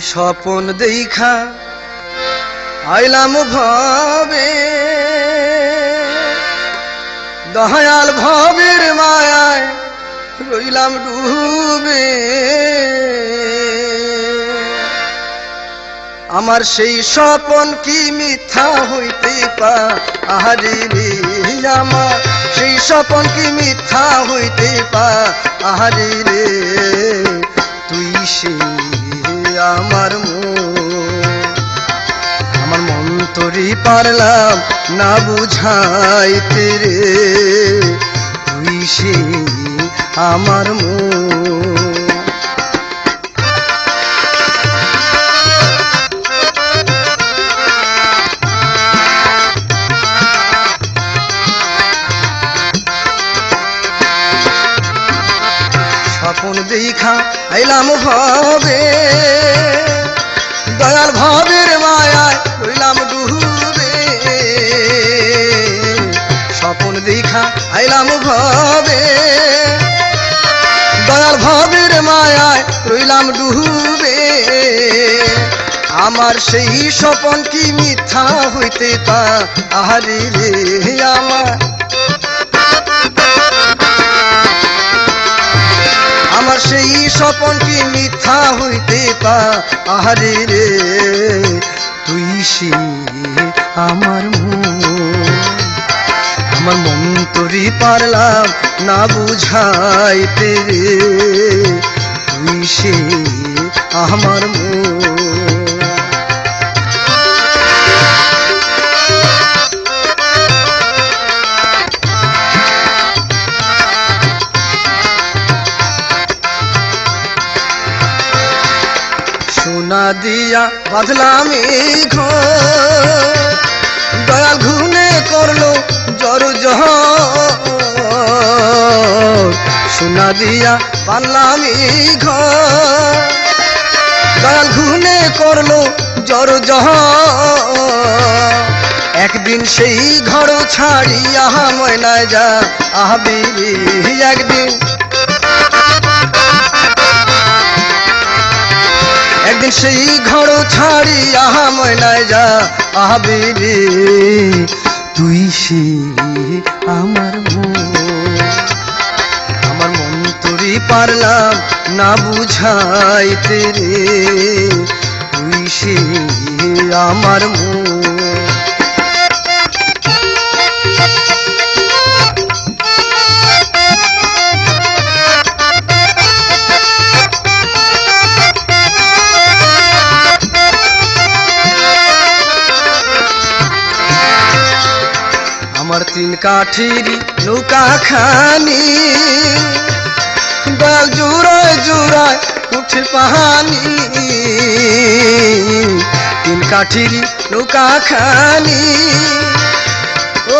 স্বপন দেখা আইলাম ভাবে। দয়াল ভবের মায়ায় রইলাম ডুবে। আমার সেই স্বপন কি মিথ্যা হইতে পা? আহারে রে আমার সেই স্বপন কি মিথ্যা হইতে পা? আহারে রে, তুই সে আমার আমার মন তরি পারলাম না বুঝাইতে রে। তুই সে আমার মন স্বপন দেখা আইলাম ভাবে। দয়াল ভাবের মায়ায় রইলাম ডুবে। স্বপন দেখা আইলাম ভাবে। দয়াল ভাবের মায়ায় রইলাম ডুবে। আমার সেই স্বপন কি মিথ্যা হইতে পা আহারে রে আমার। সেই স্বপন কি মিথ্যা হইতে পা? আহারে রে, তুই সে আমার মন। আমার মন তোরি পারলাম না বুঝাইতে রে, তুই সে আমার মন। দিয়া বাঁধলাম দয়াল ঘুনে করল জর জহর। সোনা দিয়া বানলাম দয়াল ঘুনে করল জর জহর। একদিন সেই ঘর ছাড়িয়া ময়নায় যা আহবি একদিন একদিন সেই ঘর ছাড়ি আহা ময়নায় যা। আহবে রে তুই সে আমার আমার মন তোরই পারলাম না বুঝাইতে রে। তুই সে আমার মন কাঠির নৌকা খানি। ডাল জুড়ায় জুড়ায় উঠে পাহানি। তিন কাঠির নৌকা খানি। ও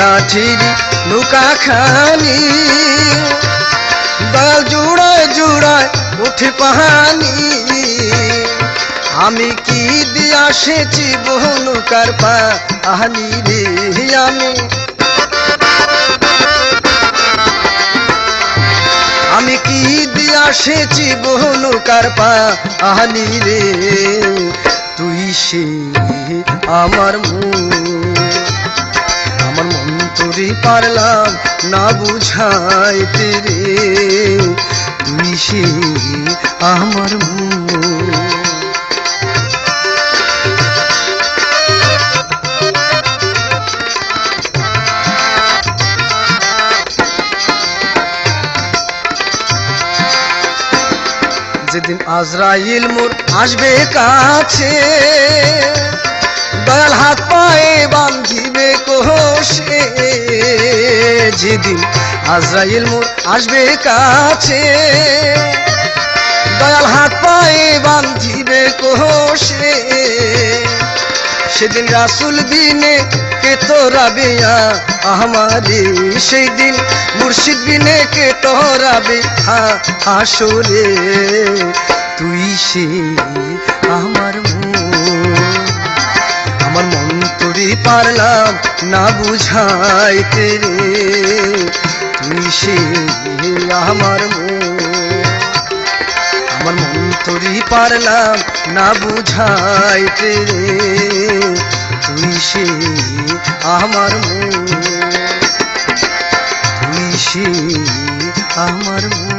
কাঠির নৌকা খানি। দয়াল জুড়ায় জুড়ায় উঠে পাহানি। আমি কি দিয়া সেছি বহু পা আহানি রে আমি? আমি কি দিয়া সেছি বহু নৌকার পা আহানি রে? তুই সে আমার আমার তোরে পারলাম না বুঝাইতে রে সে আমার যেদিন আজরাইল মোর আসবে কাছে দয়াল হাত পায়ে বান্ধিবে কোষে। যেদিন আজরাইল মোর আসবে কাছে, দয়াল হাত পায়ে বান্ধিবে কোষে। সেদিন রাসুল দিনে কে তোরাবে আমারে সেই দিন মুর্শিদ বিনে কে তোরাবে হা হাসরে। তুই সে আমার পারলাম না বুঝাইতে রে। তুই আমার আমার মন তোরই পারলাম না বুঝাইতে রে। তুই সে আমার মন তুই সে আমার মন।